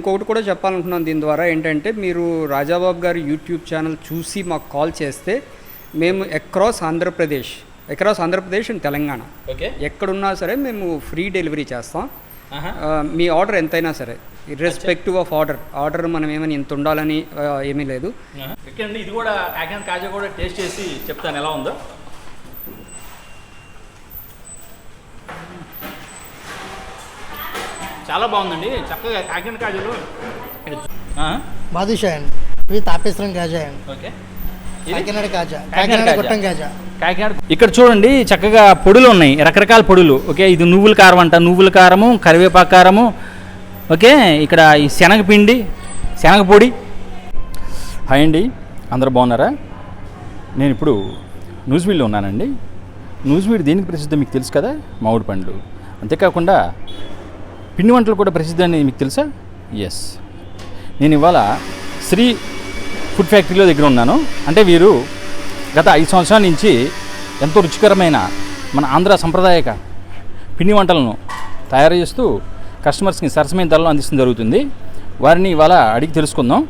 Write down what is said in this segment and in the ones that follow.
ఇంకొకటి కూడా చెప్పాలనుకున్నాను దీని ద్వారా ఏంటంటే మీరు రాజాబాబు గారి యూట్యూబ్ ఛానల్ చూసి మాకు కాల్ చేస్తే మేము across Andhra Pradesh across Andhra Pradesh and Telangana. Okay. ఎక్కడున్నా సరే మేము ఫ్రీ డెలివరీ చేస్తాం. మీ ఆర్డర్ ఎంతైనా సరే ఇర్రెస్పెక్టివ్ ఆఫ్ ఆర్డర్ ఆర్డర్ మనం ఏమని ఇంత ఉండాలని ఏమీ లేదు. ఇది కూడా కాజా కూడా టేస్ట్ చేసి చెప్తాను ఎలా ఉందో. చాలా బాగుందండి. చక్కగా కాకినాడ కాజాలు బాదుషా అండి ఇది తాపేశ్వరం కాజా అండి. ఓకే. కాకినాడ కాజా కాకినాడ. గుట్టం కాజా కాకినాడ ఇక్కడ చూడండి చక్కగా పొడులు ఉన్నాయి రకరకాల పొడులు. ఓకే ఇది నువ్వుల కారం అంట. నువ్వుల కారము కరివేపాకు కారము. ఓకే ఇక్కడ ఈ శనగపిండి శనగపొడి హాయ్ అండి అందరూ బాగున్నారా? నేను ఇప్పుడు నూజివీడ్లో ఉన్నానండి. నూజివీడ్ దేనికి ప్రసిద్ధి మీకు తెలుసు కదా? మామిడి పండ్లు. అంతేకాకుండా పిండి వంటలు కూడా ప్రసిద్ధి అని మీకు తెలుసా? ఎస్ నేను ఇవాళ శ్రీ ఫుడ్ ఫ్యాక్టరీలో దగ్గర ఉన్నాను. అంటే వీరు గత ఐదు సంవత్సరాల నుంచి ఎంతో రుచికరమైన మన ఆంధ్ర సంప్రదాయక పిండి వంటలను తయారు చేస్తూ కస్టమర్స్కి సరసమైన ధరలో అందించడం జరుగుతుంది. వారిని ఇవాళ అడిగి తెలుసుకుందాం.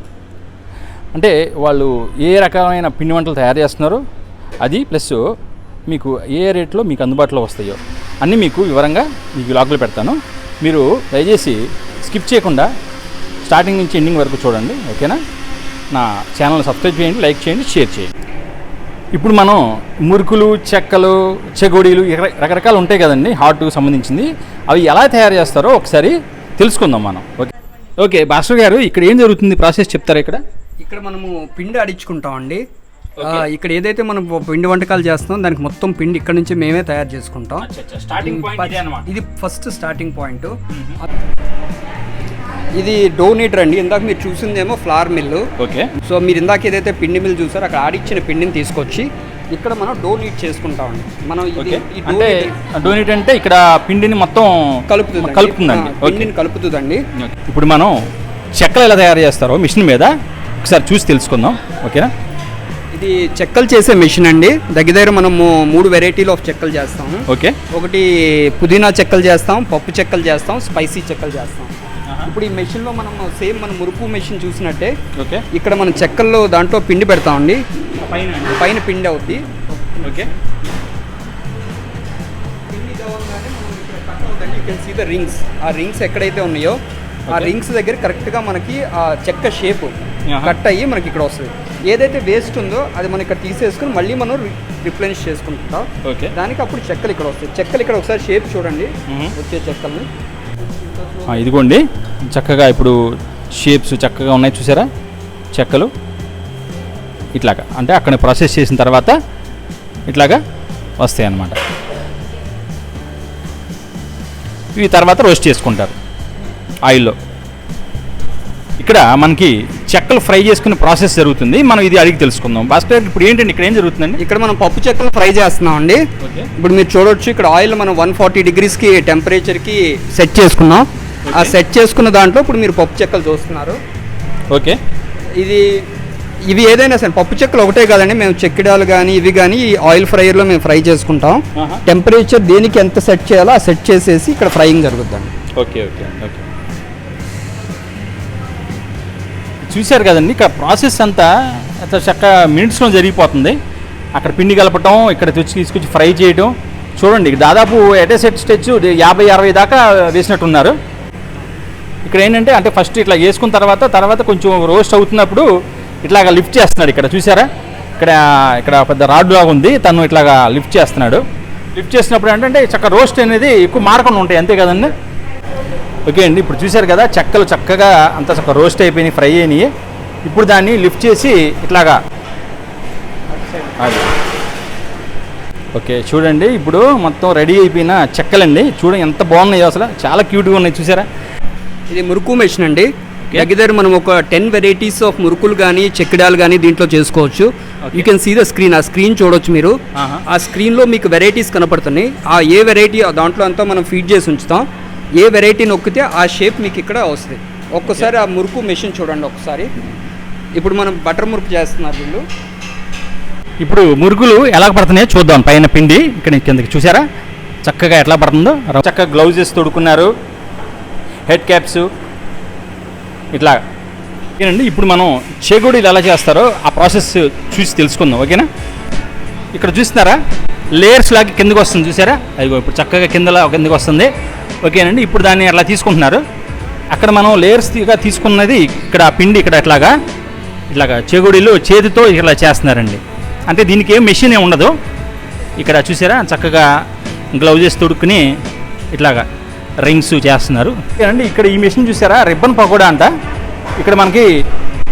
అంటే వాళ్ళు ఏ రకమైన పిండి వంటలు తయారు చేస్తున్నారో అది ప్లస్ మీకు ఏ రేట్లో మీకు అందుబాటులో వస్తాయో అన్నీ మీకు వివరంగా మీకు లాగులు పెడతాను. మీరు దయచేసి స్కిప్ చేయకుండా స్టార్టింగ్ నుంచి ఎండింగ్ వరకు చూడండి ఓకేనా? నా ఛానల్ సబ్స్క్రైబ్ చేయండి లైక్ చేయండి షేర్ చేయండి. ఇప్పుడు మనం మురుకులు చెక్కలు చెగోడీలు రకరకాలు ఉంటాయి కదండి హార్ట్కు సంబంధించింది. అవి ఎలా తయారు చేస్తారో ఒకసారి తెలుసుకుందాం మనం ఓకే? ఓకే భాస్కర్ గారు ఇక్కడ ఏం జరుగుతుంది? ప్రాసెస్ చెప్తారా ఇక్కడ? ఇక్కడ మనము పిండి అడించుకుంటాం అండి ఇక్కడ ఏదైతే మనం పిండి వంటకాలు చేస్తాం దానికి మొత్తం పిండి ఇక్కడ నుంచి మేమే తయారు చేసుకుంటాం. స్టార్టింగ్ ఇది ఫస్ట్ స్టార్టింగ్ పాయింట్. ఇది డో నీటర్ అండి. ఇందాక మీరు చూసిందేమో ఫ్లవర్ మిల్లు. ఓకే. సో మీరు ఇందాక ఏదైతే పిండి మిల్ చూసారో అక్కడ ఆడిచ్చిన పిండిని తీసుకొచ్చి ఇక్కడ మనం డో నీట్ చేసుకుంటామండి. మనం అంటే నీట్ డోనేట్ అంటే ఇక్కడ పిండిని మొత్తం కలుపుతుంది కలుపుతుందండి. పిండిని కలుపుతుందండి. ఇప్పుడు మనం చెక్కలు ఎలా తయారు చేస్తారో మిషన్ మీద ఒకసారి చూసి తెలుసుకుందాం. ఓకేనా? ఇది చెక్కలు చేసే మెషిన్ అండి. దగ్గర దగ్గర మనము మూడు వెరైటీలు ఆఫ్ చెక్కలు చేస్తాము. ఓకే. ఒకటి పుదీనా చెక్కలు చేస్తాం పప్పు చెక్కలు చేస్తాం స్పైసీ చెక్కలు చేస్తాం. ఇప్పుడు ఈ మెషిన్లో మనం సేమ్ మన మురుకు మెషిన్ చూసినట్టే ఓకే. ఇక్కడ మనం చెక్కల్లో దాంట్లో పిండి పెడతామండి. పైన పైన పిండి అవుద్ది. ఓకే. పిండి ద రింగ్స్ ఆ రింగ్స్ ఎక్కడైతే ఉన్నాయో ఆ. రింగ్స్ దగ్గర కరెక్ట్గా మనకి ఆ చెక్క షేప్. కట్ అయ్యి మనకి ఇక్కడ వస్తుంది. ఏదైతే వేస్ట్ ఉందో అది మనం ఇక్కడ తీసేసుకుని మళ్ళీ మనం రిప్లెనిష్ చేసుకుంటాం. ఓకే దానికి అప్పుడు చెక్కలు ఇక్కడ వస్తాయి. చెక్కలు ఇక్కడ ఒకసారి షేప్ చూడండి. Mhm. వచ్చే చెక్కల్ని. ఇదిగోండి. చక్కగా ఇప్పుడు షేప్స్ చక్కగా ఉన్నాయి చూసారా? చెక్కలు. ఇట్లాగా. అంటే అక్కడ ప్రాసెస్ చేసిన తర్వాత ఇట్లాగా వస్తాయి అన్నమాట. ఇవి తర్వాత రోస్ట్ చేసుకుంటారు. ఆయిల్లో. ఇక్కడ మనకి చెక్కలు ఫ్రై చేసుకునే ప్రాసెస్ జరుగుతుంది. మనం ఇది అడిగి తెలుసుకుందాం. భాస్కర్ ఇప్పుడు ఏంటండి ఇక్కడ ఏం జరుగుతుందండి? ఇక్కడ మనం పప్పు చెక్కలు ఫ్రై చేస్తున్నాం అండి ఇప్పుడు మీరు చూడొచ్చు ఇక్కడ ఆయిల్ మనం వన్ ఫార్టీ డిగ్రీస్కి టెంపరేచర్కి సెట్ చేసుకున్నాం. ఆ సెట్ చేసుకున్న దాంట్లో ఇప్పుడు మీరు పప్పు చెక్కలు చూస్తున్నారు. ఓకే. ఇది ఇవి ఏదైనా సరే పప్పు చెక్కలు ఒకటే కాదండి మేము చెక్కిడాలు కానీ ఇవి కానీ ఆయిల్ ఫ్రైయర్లో మేము ఫ్రై చేసుకుంటాం. టెంపరేచర్ దేనికి ఎంత సెట్ చేయాలో ఆ సెట్ చేసేసి ఇక్కడ ఫ్రైయింగ్ జరుగుతుందండి ఓకే ఓకే ఓకే. చూశారు కదండి. ఇక్కడ ప్రాసెస్ అంతా అంత చక్క మినిట్స్లో జరిగిపోతుంది. అక్కడ పిండి కలపటం ఇక్కడ తెచ్చి తీసుకొచ్చి ఫ్రై చేయటం. చూడండి దాదాపు ఎటే సెట్ స్టెచ్ యాభై అరవై దాకా వేసినట్టున్నారు. ఇక్కడ ఏంటంటే అంటే ఫస్ట్ ఇట్లా వేసుకున్న తర్వాత తర్వాత కొంచెం రోస్ట్ అవుతున్నప్పుడు ఇట్లాగా లిఫ్ట్ చేస్తున్నాడు ఇక్కడ. చూసారా ఇక్కడ ఇక్కడ పెద్ద రాడ్ లాగా ఉంది. తను ఇట్లాగా లిఫ్ట్ చేస్తున్నాడు. లిఫ్ట్ చేసినప్పుడు ఏంటంటే చక్క రోస్ట్ అనేది ఎక్కువ మారకుండా ఉంటాయి. అంతే కదండి? ఓకే అండి ఇప్పుడు చూశారు కదా చెక్కలు చక్కగా అంత చక్క రోస్ట్ అయిపోయినాయి ఫ్రై అయినాయి. ఇప్పుడు దాన్ని లిఫ్ట్ చేసి ఇట్లాగా. అది. ఓకే చూడండి ఇప్పుడు మొత్తం రెడీ అయిపోయిన చెక్కలండి. చూడండి ఎంత బాగున్నాయో అసలు. చాలా క్యూట్గా ఉన్నాయి చూసారా ఇది మురుకు మెషిన్ అండి. దగ్గర మనం ఒక టెన్ వెరైటీస్ ఆఫ్ మురుకులు కానీ చెక్కిడాలు కానీ దీంట్లో చేసుకోవచ్చు. You can see the screen ఆ స్క్రీన్ చూడొచ్చు మీరు. ఆ స్క్రీన్లో మీకు వెరైటీస్ కనపడుతున్నాయి. ఆ ఏ వెరైటీ దాంట్లో అంతా మనం ఫీడ్ చేసి ఉంచుతాం. ఏ వెరైటీ నొక్కితే ఆ షేప్ మీకు ఇక్కడ వస్తుంది. ఒక్కసారి ఆ మురుకు మెషిన్ చూడండి ఒకసారి. ఇప్పుడు మనం బటర్ మురుకు చేస్తున్నారు వీళ్ళు. ఇప్పుడు మురుగులు ఎలా పడుతున్నాయో చూద్దాం. పైన పిండి ఇక్కడ కిందకి చూసారా? చక్కగా ఎట్లా పడుతుందో. చక్కగా గ్లౌజెస్ తొడుక్కున్నారు. Head caps. ఇట్లా. ఓకేనండి ఇప్పుడు మనం చేగోడీలు ఎలా చేస్తారో ఆ ప్రాసెస్ చూసి తెలుసుకుందాం. ఓకేనా? ఇక్కడ చూస్తున్నారా? లేయర్స్ లాగా కిందకి వస్తుంది చూసారా? అదిగో ఇప్పుడు చక్కగా కిందలా కిందకి వస్తుంది. ఓకేనండి ఇప్పుడు దాన్ని అట్లా తీసుకుంటున్నారు. అక్కడ మనం లేయర్స్గా తీసుకున్నది ఇక్కడ పిండి ఇక్కడ ఇట్లాగా ఇట్లాగా చెగుడిలో చేతితో ఇలా చేస్తున్నారండి. అంటే దీనికి ఏం మెషిన్ ఏమి ఉండదు. ఇక్కడ చూసారా? చక్కగా గ్లౌజెస్ తొడుక్కుని ఇట్లాగా రింగ్స్ చేస్తున్నారు. అండి ఇక్కడ ఈ మెషిన్ చూసారా? రిబ్బన్ పకోడా అంట. ఇక్కడ మనకి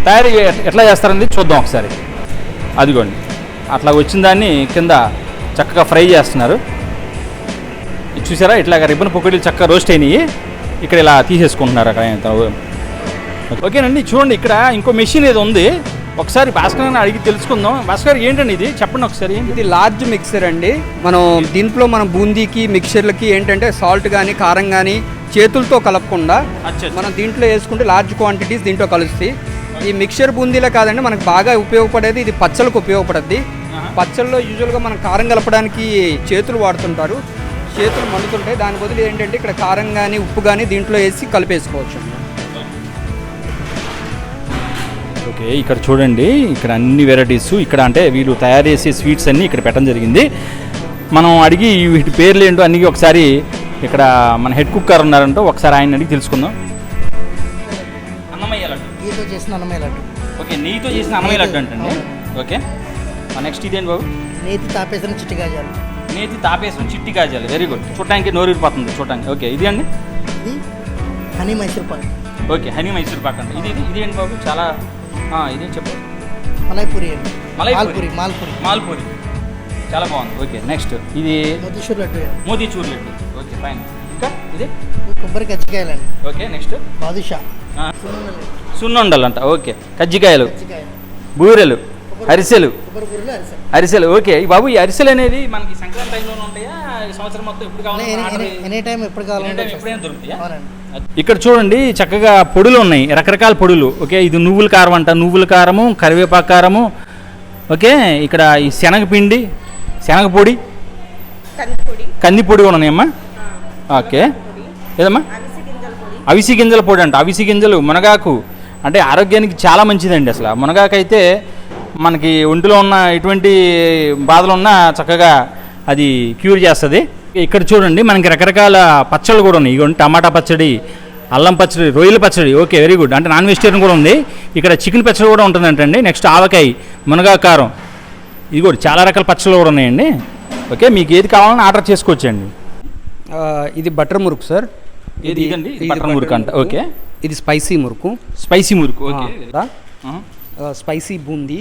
తయారీ ఎట్లా చేస్తారండి చూద్దాం ఒకసారి. అదిగోండి అట్లా వచ్చిన దాన్ని కింద చక్కగా ఫ్రై చేస్తున్నారు. చూసారా? ఇట్లాగా రిబ్బన్ పొక్కడీలు చక్కగా రోస్ట్ అయినాయి. ఇక్కడ ఇలా తీసేసుకుంటున్నారు అక్కడ. ఓకేనండి చూడండి ఇక్కడ ఇంకో మెషిన్ ఏదో ఉంది. ఒకసారి భాస్కర్ అడిగి తెలుసుకుందాం. భాస్కర్ ఏంటండి ఇది? చెప్పండి ఒకసారి. ఇది లార్జ్ మిక్సర్ అండి. మనం దీంట్లో మనం బూందీకి మిక్చర్లకి ఏంటంటే సాల్ట్ కానీ కారం కానీ చేతులతో కలపకుండా. మనం దీంట్లో వేసుకుంటే లార్జ్ క్వాంటిటీస్ దీంట్లో కలుస్తాయి. ఈ మిక్చర్ బూందీలే కాదండి మనకు బాగా ఉపయోగపడేది. ఇది పచ్చళ్ళకు ఉపయోగపడుద్ది. పచ్చళ్ళలో యూజువల్గా మనం కారం కలపడానికి చేతులు వాడుతుంటారు. చేతులు మండుతుంటాయి. దాని బదులు ఏంటంటే ఇక్కడ కారం కానీ ఉప్పు కానీ దీంట్లో వేసి కలిపేసుకోవచ్చు ఓకే ఇక్కడ చూడండి. ఇక్కడ అన్ని వెరైటీస్ ఇక్కడ అంటే వీళ్ళు తయారు చేసే స్వీట్స్ అన్నీ ఇక్కడ పెట్టడం జరిగింది. మనం అడిగి వీటి పేర్లు ఏంటో అన్ని ఒకసారి ఇక్కడ మన హెడ్ కుక్ గారు ఉన్నారంటో ఒకసారి ఆయన అడిగి తెలుసుకుందాం. అన్నమయ్య లడ్డు. చేసిన అన్నమయ్య లడ్డు. ఓకే నెయ్యితో చేసిన అన్నమయ్య లడ్డు అంటండి. ఓకే. నెక్స్ట్ ఇదేంటి బాబు? నేతి తాపేసిన చిట్టి గాజాలు. నేతి తాపేసిన చిట్టి కాజాలు వెరీ గుడ్ చూడటానికి నోరూరిపోతుంది చూడటానికి ఓకే ఇది అండి? ఇది honey Mysore pak. Okay honey Mysore pak అండి. ఇది ఇది ఏంటి బాబు? చాలా ఇదేం చెప్పు? మలైపూరి అండి. మలైపూరి. మాల్పూరి మాల్పూరి. చాలా బాగుంది. ఓకే నెక్స్ట్ ఇది మోతీషూర్ లడ్డు. మోతీచూర్ లడ్డు. ఓకే ఫైన్ ఇంకా ఇది? కొబ్బరి కజ్జికాయలండి. Okay next badusha. సున్నుండలు. సున్నుండలంట. ఓకే కజ్జికాయలు. కజ్జికాయ బూరెలు. అరిసెలు. అరిసెలు. అరిసెలు. ఓకే. బాబు ఈ అరిసెలు అనేది మనకి సంక్రాంతి టైంలోనే ఉంటాయా? ఈ సంవత్సరం మొత్తం ఎప్పుడు కావాలి ఎనీ టైం ఎప్పుడు కావాలంటే ఎప్పుడైనా దొరుకుతాయా? అవునండి. ఇక్కడ చూడండి చక్కగా పొడులు ఉన్నాయి. రకరకాల పొడులు. ఓకే ఇది నువ్వుల కారం అంట. నువ్వుల కారము కరివేపాకు కారము ఓకే ఇక్కడ ఈ శనగపిండి శనగ పొడి కందిపొడి కంది పొడి కూడా ఉన్నాయమ్మా? ఓకే. ఏదమ్మా? అవిసి గింజల పొడి. అవిసి గింజల పొడి అంట. అవిసి గింజలు మునగాకు. అంటే ఆరోగ్యానికి చాలా మంచిదండి అసలు. మునగాకు అయితే మనకి ఒంటిలో ఉన్న ఎటువంటి బాధలు ఉన్నా చక్కగా అది క్యూర్ చేస్తుంది. ఇక్కడ చూడండి మనకి రకరకాల పచ్చళ్ళు కూడా ఉన్నాయి. ఇగోండి టమాటా పచ్చడి అల్లం పచ్చడి రొయ్యల పచ్చడి. Okay very good. అంటే నాన్ వెజిటేరియన్ కూడా ఉంది. ఇక్కడ చికెన్ పచ్చడి కూడా ఉంటుందంటండి. నెక్స్ట్ ఆవకాయ మునగాకు కారం. ఇది కూడా చాలా రకాల పచ్చళ్ళు కూడా ఉన్నాయండి. ఓకే మీకు ఏది కావాలన్నా ఆర్డర్ చేసుకోవచ్చండి. ఇది బటర్ మురుకు సార్. ఇది ఇదండి? ఇది ఇది బటర్ మురుకు అంట. ఓకే. ఇది spicy murukku. Spicy murukku. Okay. Spicy boondi.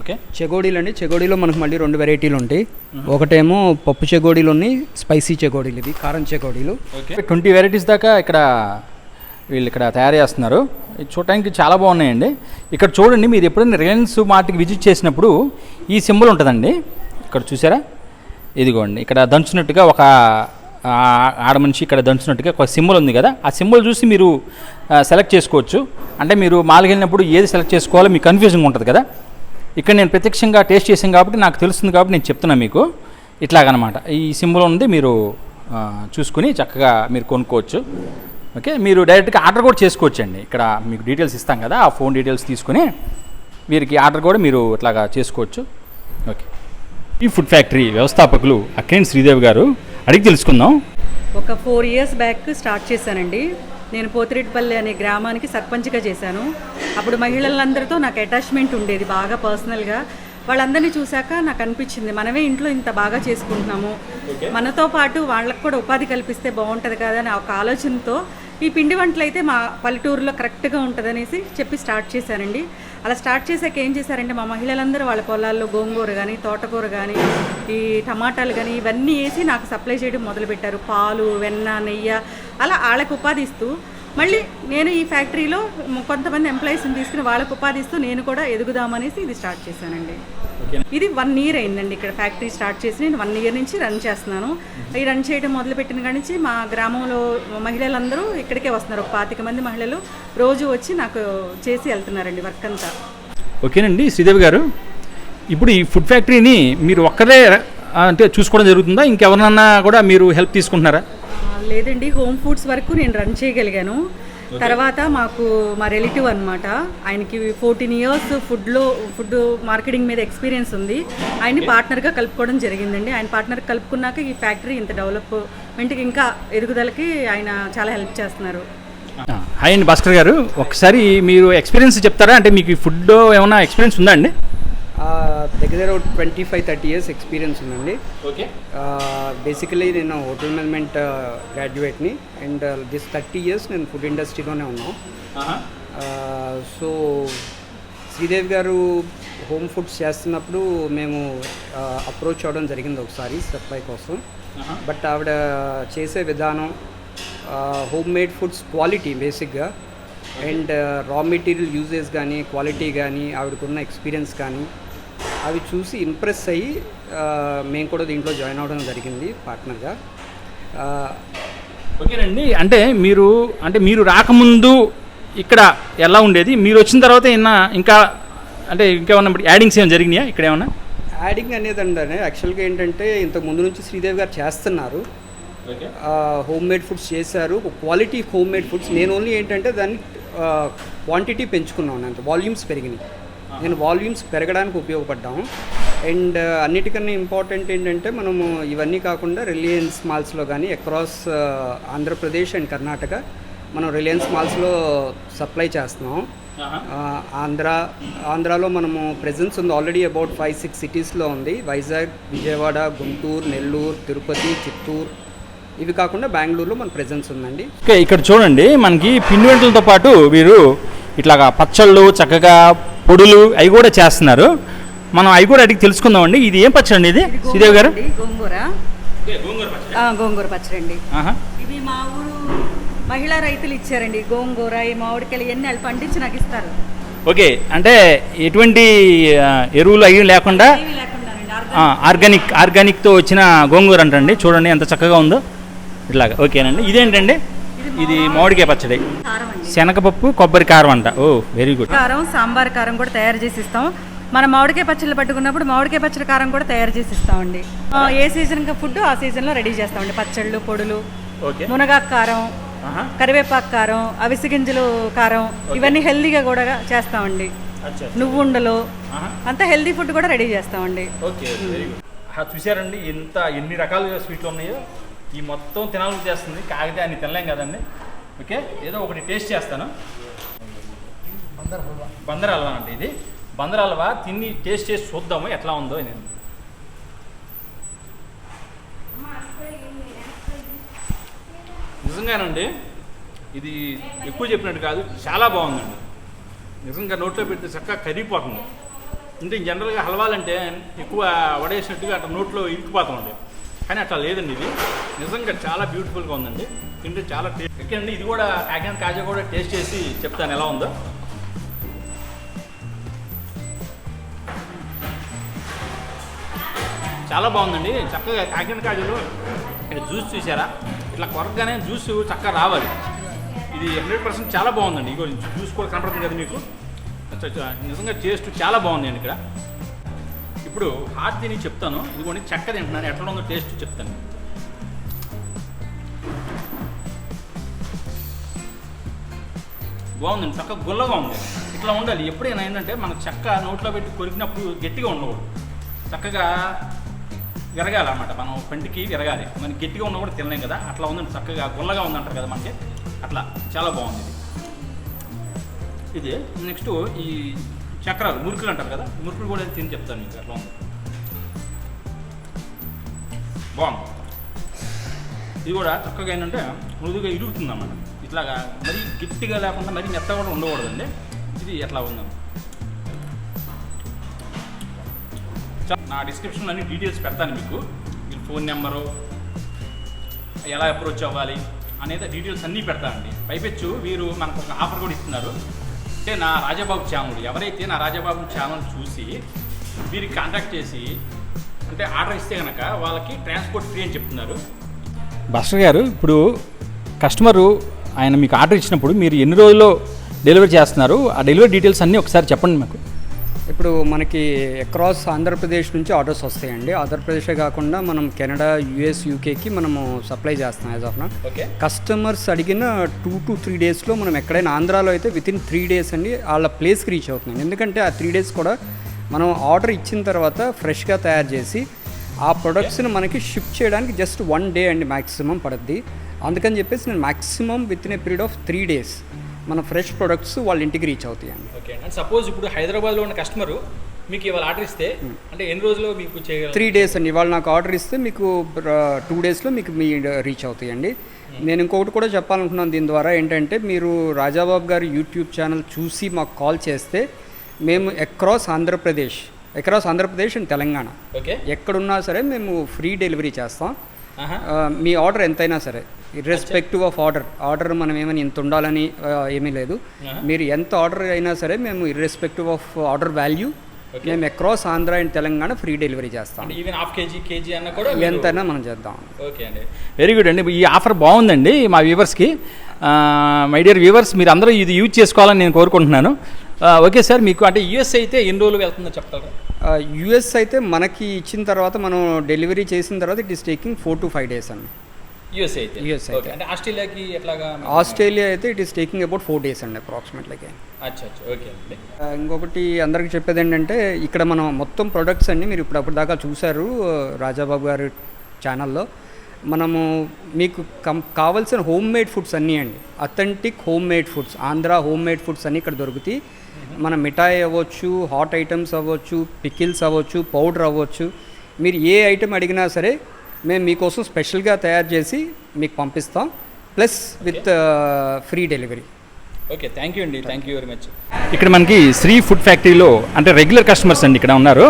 Okay. చెగోడీలు అండి చెగోడీలో మనకు మళ్ళీ రెండు వెరైటీలు ఉంటాయి. ఒకటేమో పప్పు చెగోడీలు ఉన్నాయి స్పైసీ చెగోడీలు ఇవి కారం చెగోడీలు. ఓకే. ట్వంటీ వెరైటీస్ దాకా ఇక్కడ వీళ్ళు ఇక్కడ తయారు చేస్తున్నారు. చూడటానికి చాలా బాగున్నాయండి. ఇక్కడ చూడండి మీరు ఎప్పుడైనా రిలయన్స్ మార్ట్కి విజిట్ చేసినప్పుడు ఈ సింబల్ ఉంటుందండి. ఇక్కడ చూసారా? ఇదిగోండి ఇక్కడ దంచున్నట్టుగా ఒక ఆ, ఆడ మనిషి ఇక్కడ దంచున్నట్టుగా ఒక సింబల్ ఉంది కదా. ఆ సింబల్ చూసి మీరు సెలెక్ట్ చేసుకోవచ్చు. అంటే మీరు మాల్కి వెళ్ళినప్పుడు ఏది సెలెక్ట్ చేసుకోవాలో మీకు కన్ఫ్యూజింగ్ ఉంటుంది కదా. ఇక్కడ నేను ప్రత్యక్షంగా టేస్ట్ చేసాను కాబట్టి నాకు తెలుస్తుంది కాబట్టి నేను చెప్తున్నాను మీకు. ఇట్లాగనమాట. ఈ సింబల్ ఉంది మీరు చూసుకుని చక్కగా మీరు కొనుక్కోవచ్చు. ఓకే మీరు డైరెక్ట్గా ఆర్డర్ కూడా చేసుకోవచ్చు అండి ఇక్కడ మీకు డీటెయిల్స్ ఇస్తాం కదా ఆ ఫోన్ డీటెయిల్స్ తీసుకుని వీరికి ఆర్డర్ కూడా మీరు ఇట్లాగా చేసుకోవచ్చు. ఓకే. ఈ ఫుడ్ ఫ్యాక్టరీ వ్యవస్థాపకులు అక్కేని శ్రీదేవి గారు అడిగి తెలుసుకుందాం. ఒక ఫోర్ ఇయర్స్ బ్యాక్ స్టార్ట్ చేశానండి. నేను పోతిరెడ్డిపల్లి అనే గ్రామానికి సర్పంచ్గా చేశాను. అప్పుడు మహిళలందరితో నాకు అటాచ్మెంట్ ఉండేది బాగా పర్సనల్గా. వాళ్ళందరినీ చూశాక నాకు అనిపించింది మనమే ఇంట్లో ఇంత బాగా చేసుకుంటున్నాము. మనతో పాటు వాళ్ళకు కూడా ఉపాధి కల్పిస్తే బాగుంటుంది కదా అని ఒక ఆలోచనతో ఈ పిండి వంటలు అయితే మా పల్లెటూరులో కరెక్ట్గా ఉంటుందనేసి చెప్పి స్టార్ట్ చేశానండి అలా స్టార్ట్ చేసాక ఏం చేశారంటే మా మహిళలందరూ వాళ్ళ పొలాల్లో గోంగూర కానీ తోటకూర కానీ ఈ టమాటాలు కానీ ఇవన్నీ వేసి నాకు సప్లై చేయడం మొదలుపెట్టారు. పాలు వెన్న నెయ్యి అలా వాళ్ళకు ఉపాధి ఇస్తూ మళ్ళీ నేను ఈ ఫ్యాక్టరీలో కొంతమంది ఎంప్లాయీస్ని తీసుకుని వాళ్ళకు ఉపాధి ఇస్తూ నేను కూడా ఎదుగుదామనేసి ఇది స్టార్ట్ చేశానండి. ఇది వన్ ఇయర్ అయిందండి ఇక్కడ ఫ్యాక్టరీ స్టార్ట్ చేసి నేను వన్ ఇయర్ నుంచి రన్ చేస్తున్నాను. ఈ రన్ చేయడం మొదలుపెట్టిన కాడి నుంచి మా గ్రామంలో మహిళలందరూ ఇక్కడికే వస్తున్నారు. పాతిక మంది మహిళలు రోజు వచ్చి నాకు చేసి వెళ్తున్నారండి వర్క్ అంతా. ఓకేనండి శ్రీదేవి గారు ఇప్పుడు ఈ ఫుడ్ ఫ్యాక్టరీని మీరు ఒక్కరే అంటే చూసుకోవడం జరుగుతుందా? ఇంకెవరినన్నా కూడా మీరు హెల్ప్ తీసుకుంటున్నారా? లేదండి. హోమ్ ఫుడ్స్ వరకు నేను రన్ చేయగలిగాను. తర్వాత మాకు మా రిలేటివ్ అనమాట ఆయనకి ఫోర్టీన్ ఇయర్స్ ఫుడ్లో ఫుడ్ మార్కెటింగ్ మీద ఎక్స్పీరియన్స్ ఉంది. ఆయన్ని పార్ట్నర్గా కలుపుకోవడం జరిగిందండి. ఆయన పార్ట్నర్ కలుపుకున్నాక ఈ ఫ్యాక్టరీ ఇంత డెవలప్మెంట్కి ఇంకా ఎదుగుదలకి ఆయన చాలా హెల్ప్ చేస్తున్నారు. హాయ్ అండి భాస్కర్ గారు. ఒకసారి మీరు ఎక్స్పీరియన్స్ చెప్తారా? అంటే మీకు ఫుడ్ ఏమైనా ఎక్స్పీరియన్స్ ఉందా అండి? దగ్గర దగ్గర twenty five thirty years experience ఉందండి. ఓకే. బేసికలీ నేను హోటల్ మేనేజ్మెంట్ గ్రాడ్యుయేట్ని అండ్ దిస్ థర్టీ ఇయర్స్ నేను ఫుడ్ ఇండస్ట్రీలోనే ఉన్నాను సో శ్రీదేవి గారు హోమ్ ఫుడ్స్ చేస్తున్నప్పుడు మేము అప్రోచ్ అవ్వడం జరిగింది ఒకసారి సప్లై కోసం. బట్ ఆవిడ చేసే విధానం హోమ్ మేడ్ ఫుడ్స్ క్వాలిటీ బేసిక్గా అండ్ రా మెటీరియల్ యూజెస్ కానీ క్వాలిటీ కానీ ఆవిడకున్న ఎక్స్పీరియన్స్ కానీ అవి చూసి ఇంప్రెస్ అయ్యి మేము కూడా దీంట్లో జాయిన్ అవ్వడం జరిగింది పార్ట్నర్గా. ఓకేనండి. అంటే మీరు అంటే మీరు రాకముందు ఇక్కడ ఎలా ఉండేది? మీరు వచ్చిన తర్వాత ఏమన్నా ఇంకా అంటే ఇంకేమన్నా యాడింగ్స్ ఏమైనా జరిగినాయా? ఇక్కడ ఏమన్నా? యాడింగ్ అనేది అంటే యాక్చువల్గా ఏంటంటే ఇంతకు ముందు నుంచి శ్రీదేవి గారు చేస్తున్నారు. ఓకే. హోమ్ మేడ్ ఫుడ్స్ చేశారు. Quality home made foods. నేను ఓన్లీ ఏంటంటే దాన్ని క్వాంటిటీ పెంచుకున్నాను అంత. వాల్యూమ్స్ పెరిగినాయి. నేను వాల్యూమ్స్ పెరగడానికి ఉపయోగపడ్డాము. అండ్ అన్నిటికన్నా ఇంపార్టెంట్ ఏంటంటే మనము ఇవన్నీ కాకుండా రిలయన్స్ మాల్స్లో కానీ అక్రాస్ ఆంధ్రప్రదేశ్ అండ్ కర్ణాటక మనం రిలయన్స్ మాల్స్లో సప్లై చేస్తున్నాం ఆ, ఆంధ్ర ఆంధ్రాలో మనము ప్రెజెన్స్ ఉంది. ఆల్రెడీ అబౌట్ ఫైవ్ సిక్స్ సిటీస్లో ఉంది. వైజాగ్ విజయవాడ గుంటూరు నెల్లూరు తిరుపతి చిత్తూరు. ఇవి కాకుండా బెంగళూరులో మన ప్రెజెన్స్ ఉందండి. ఓకే ఇక్కడ చూడండి. మనకి పిండి వంటలతో పాటు వీరు ఇట్లాగా పచ్చళ్ళు చక్కగా పొడులు అవి కూడా చేస్తున్నారు. మనం అవి కూడా అడిగి తెలుసుకుందామండి. ఇది ఏం పచ్చడి అండి ఇది? శ్రీదేవి గారు? గోంగూర. గోంగూర ఆ, గోంగూర పచ్చడి అండి ఆహా. ఇవి మా ఊరు మహిళా రైతులు ఇచ్చారండి. గోంగూర ఈ మామిడికాయలు ఇవన్నీ వాళ్ళు పండించి నాకు ఇస్తారు. ఓకే. అంటే ఎటువంటి ఎరువులు అవి లేకుండా ఆర్గానిక్ ఆర్గానిక్తో వచ్చిన గోంగూర అంటండి. చూడండి ఎంత చక్కగా ఉందో. ఇట్లాగా. ఓకేనండి. ఇదేంటండి? ఇది మామిడికాయ పచ్చడి. శనగపప్పు కొబ్బరి కారం అంట. Oh very good. కారం సాంబార్ కారం కూడా తయారు చేసి ఇస్తాం. మనం మామిడికాయ పచ్చళ్ళు పట్టుకున్నప్పుడు మామిడికాయ పచ్చడి కారం కూడా తయారు చేసి ఇస్తామండి. ఏ సీజన్ ఫుడ్ ఆ సీజన్లో రెడీ చేస్తామండి. పచ్చళ్ళు పొడులు మునగాకు కారం. కరివేపాకు కారం అవిసె గింజలు కారం ఇవన్నీ హెల్దీగా కూడా చేస్తామండి. నువ్వుండలు ఆహా. అంతా హెల్దీ ఫుడ్ కూడా రెడీ చేస్తామండి. చూసారండి ఎంత ఎన్ని రకాలుగా స్వీట్లు ఉన్నాయో. ఈ మొత్తం తినాలని చేస్తుంది కాగితే అన్ని తినలేం కదండి. ఓకే? ఏదో ఒకటి టేస్ట్ చేస్తాను. బందర్ హల్వా. బందర్ హల్వా అంటే ఇది. బందర్ హల్వా తిని టేస్ట్ చేసి చూద్దాము ఎట్లా ఉందో నేను నిజంగానండి ఇది ఎక్కువ చెప్పినట్టు కాదు చాలా బాగుందండి. నిజంగా నోట్లో పెడితే చక్కగా కరిగిపోతుంది. అంటే జనరల్గా హల్వాలంటే ఎక్కువ వడేసినట్టుగా అట్లా నోట్లో ఇరికిపోతామండి కానీ అట్లా లేదండి ఇది. నిజంగా చాలా బ్యూటిఫుల్గా ఉందండి. తింటే చాలా టేస్ట్ ఎక్కండి ఇది కూడా కాకినాడ కాజా కూడా టేస్ట్ చేసి చెప్తాను ఎలా ఉందో. చాలా బాగుందండి. చక్కగా కాకినాడ కాజులు ఇక్కడ జ్యూస్ చూసారా? ఇట్లా కొరకగానే జ్యూస్ చక్కగా రావాలి. ఇది హండ్రెడ్ పర్సెంట్ చాలా బాగుందండి. ఇగో జ్యూస్ కూడా కనపడుతుంది కదా మీకు? నిజంగా టేస్ట్ చాలా బాగుందండి ఇక్కడ. ఇప్పుడు హాట్ తిని చెప్తాను. ఇదిగోండి చెక్క తింటున్నాను. ఎట్లా ఉందో టేస్ట్ చెప్తాను. బాగుందండి చక్క గుల్లగా ఉంది. ఇట్లా ఉండాలి. ఎప్పుడైనా ఏంటంటే మన చెక్క నోట్లో పెట్టి కొరికినప్పుడు గట్టిగా ఉండకూడదు. చక్కగా విరగాలి అన్నమాట మనం పంటికి విరగాలి. మనకి గట్టిగా ఉన్నా కూడా తినలేం కదా. అట్లా ఉందండి చక్కగా గుల్లగా ఉందంటారు కదా మనకి. అట్లా. చాలా బాగుంది ఇది. ఇది నెక్స్ట్ ఈ చక్రాలు మురుకులు అంటారు కదా? మురుకులు కూడా తిని చెప్తాను మీకు అట్లా ఉంది. బాగుంది. ఇది కూడా చక్కగా ఏంటంటే మృదుగా ఇరుగుతుంది అన్నమాట ఇట్లాగా మరీ గట్టిగా లేకుండా మరీ మెత్త కూడా ఉండకూడదండి. ఇది ఎట్లా ఉందని నా డిస్క్రిప్షన్లో అన్ని డీటెయిల్స్ పెడతాను మీకు. మీరు ఫోన్ నెంబరు ఎలా అప్రోచ్ అవ్వాలి అనేది డీటెయిల్స్ అన్నీ పెడతానండి. పైపెచ్చు వీరు మనకు ఒక ఆఫర్ కూడా ఇస్తున్నారు. అంటే నా రాజబాబు ఛానల్ ఎవరైతే నా రాజబాబు ఛానల్ చూసి వీరికి కాంటాక్ట్ చేసి అంటే ఆర్డర్ ఇస్తే కనుక వాళ్ళకి ట్రాన్స్పోర్ట్ ఫ్రీ అని చెప్తున్నారు. భాస్కర్ గారు ఇప్పుడు కస్టమరు ఆయన మీకు ఆర్డర్ ఇచ్చినప్పుడు మీరు ఎన్ని రోజుల్లో డెలివరీ చేస్తున్నారు? ఆ డెలివరీ డీటెయిల్స్ అన్నీ ఒకసారి చెప్పండి మాకు. ఇప్పుడు మనకి అక్రాస్ ఆంధ్రప్రదేశ్ నుంచి ఆర్డర్స్ వస్తాయండి. ఆంధ్రప్రదేశే కాకుండా మనం కెనడా యుఎస్ యూకేకి మనము సప్లై చేస్తాం యాజ్ ఆఫ్ నా కస్టమర్స్ అడిగిన టూ టు త్రీ డేస్లో మనం ఎక్కడైనా ఆంధ్రాలో అయితే విత్ ఇన్ త్రీ డేస్ అండి వాళ్ళ ప్లేస్కి రీచ్ అవుతుంది ఎందుకంటే ఆ త్రీ డేస్ కూడా మనం ఆర్డర్ ఇచ్చిన తర్వాత ఫ్రెష్గా తయారు చేసి ఆ ప్రొడక్ట్స్ని మనకి షిప్ చేయడానికి జస్ట్ వన్ డే అండి మ్యాక్సిమం పడుద్ది. అందుకని చెప్పేసి నేను maximum within a period of three days మన ఫ్రెష్ ప్రొడక్ట్స్ వాళ్ళ ఇంటికి రీచ్ అవుతాయండి. ఓకే అండ్ సపోజ్ ఇప్పుడు హైదరాబాద్లో ఉన్న కస్టమరు మీకు ఇవాళ ఆర్డర్ ఇస్తే అంటే ఎన్ని రోజుల్లో మీకు చేయగలరు? త్రీ డేస్ అండి. ఇవాళ నాకు ఆర్డర్ ఇస్తే మీకు టూ డేస్లో మీకు మీ రీచ్ అవుతాయండి. నేను ఇంకొకటి కూడా చెప్పాలనుకున్నాను దీని ద్వారా ఏంటంటే మీరు రాజాబాబు గారి యూట్యూబ్ ఛానల్ చూసి మాకు కాల్ చేస్తే మేము across Andhra Pradesh across Andhra Pradesh and Telangana. Okay. ఎక్కడున్నా సరే మేము ఫ్రీ డెలివరీ చేస్తాం. మీ ఆర్డర్ ఎంతైనా సరే ఇర్రెస్పెక్టివ్ ఆఫ్ ఆర్డర్ ఆర్డర్ మనం ఏమైనా ఇంత ఉండాలని ఏమీ లేదు. మీరు ఎంత ఆర్డర్ అయినా సరే మేము ఇర్రెస్పెక్టివ్ ఆఫ్ ఆర్డర్ వాల్యూ మేము across Andhra and Telangana free delivery చేస్తాం. ఈవెన్ హాఫ్ కేజీ కేజీ అన్న కూడా ఎంతైనా మనం చేద్దాం. ఓకే అండి. వెరీ గుడ్ అండి. ఈ ఆఫర్ బాగుందండి మా వ్యూవర్స్కి మై డియర్ వ్యూవర్స్ మీరు అందరూ ఇది యూజ్ చేసుకోవాలని నేను కోరుకుంటున్నాను. ఓకే సార్ మీకు అంటే యూఎస్ అయితే ఎన్ని రోజులు వెళ్తుందో చెప్తారా? యుఎస్ అయితే మనకి ఇచ్చిన తర్వాత మనం డెలివరీ చేసిన తర్వాత it is taking four to five days అండి. యూఎస్ అయితే. US అయితే. అంటే ఆస్ట్రేలియాకి ఎట్లాగా ఆస్ట్రేలియా అయితే it is taking about four days అండి అప్రాక్సిమేట్లీగా అచ్చా ఓకే ఇంకొకటి అందరికి చెప్పేది ఏంటంటే ఇక్కడ మనం మొత్తం ప్రొడక్ట్స్ అన్ని మీరు ఇప్పుడు అప్పుడు దాకా చూశారు రాజాబాబు గారి ఛానల్లో. మనము మీకు కం కావాల్సిన హోమ్ మేడ్ ఫుడ్స్ అన్నీ అండి. Authentic home made foods Andhra home made foods అన్నీ ఇక్కడ దొరుకుతాయి. మన మిఠాయి అవ్వచ్చు హాట్ ఐటమ్స్ అవ్వచ్చు పికిల్స్ అవ్వచ్చు పౌడర్ అవ్వచ్చు మీరు ఏ ఐటమ్ అడిగినా సరే మేము మీకోసం స్పెషల్గా తయారు చేసి మీకు పంపిస్తాం. Plus with free delivery. Okay thank you అండి. Thank you very much. ఇక్కడ మనకి శ్రీ ఫుడ్ ఫ్యాక్టరీలో అంటే రెగ్యులర్ కస్టమర్స్ అండి ఇక్కడ ఉన్నారు.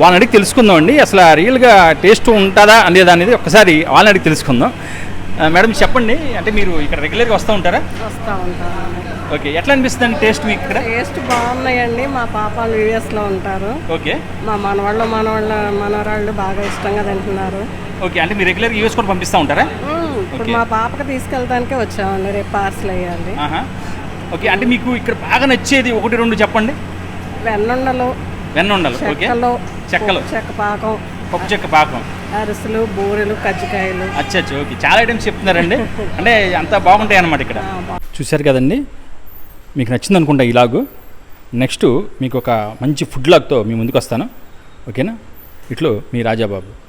వాళ్ళని అడిగి తెలుసుకుందాం అండి. అసలు రియల్గా టేస్ట్ ఉంటుందా లేదా అనేది ఒకసారి వాళ్ళని అడిగి తెలుసుకుందాం. మేడం చెప్పండి. అంటే మీరు ఇక్కడ రెగ్యులర్గా వస్తూ ఉంటారా? వస్తూ ఉంటాను ఓకే ఎట్లా అనిపిస్తుంది అండి టేస్ట్ మీకు ఇక్కడ? టేస్ట్ బాగున్నాయండి మా పాపాలు యూఎస్లో ఉంటారు. ఓకే. మా మనవాళ్ళు మనవాళ్ళ మనవరాళ్ళు బాగా ఇష్టంగా తింటున్నారు. ఓకే అంటే మీరు రెగ్యులర్గా యూఎస్ కూడా పంపిస్తూ ఉంటారా. ఇప్పుడు. మా పాపకి తీసుకెళ్ళడానికే వచ్చామండి రేపు పార్సల్ వేయాలి ఆహా. ఓకే అంటే మీకు ఇక్కడ బాగా నచ్చేది ఒకటి రెండు చెప్పండి. వెన్నుండలు వెన్న ఉండాలి ఓకే. చెక్కలు చెక్కలు. చెక్క పాకం పప్పు చెక్క పాకం. అరిసెలు బూరెలు కజ్జికాయలు. అచ్చా ఓకే. చాలా ఐటమ్స్ చెప్తున్నారండి. అంటే అంత బాగుంటాయి అన్నమాట ఇక్కడ చూశారు కదండి? మీకు నచ్చింది అనుకుంటా ఇలాగు. నెక్స్ట్ మీకు ఒక మంచి ఫుడ్ లాగ్తో మీ ముందుకు వస్తాను ఓకేనా? ఇట్లు మీ రాజాబాబు.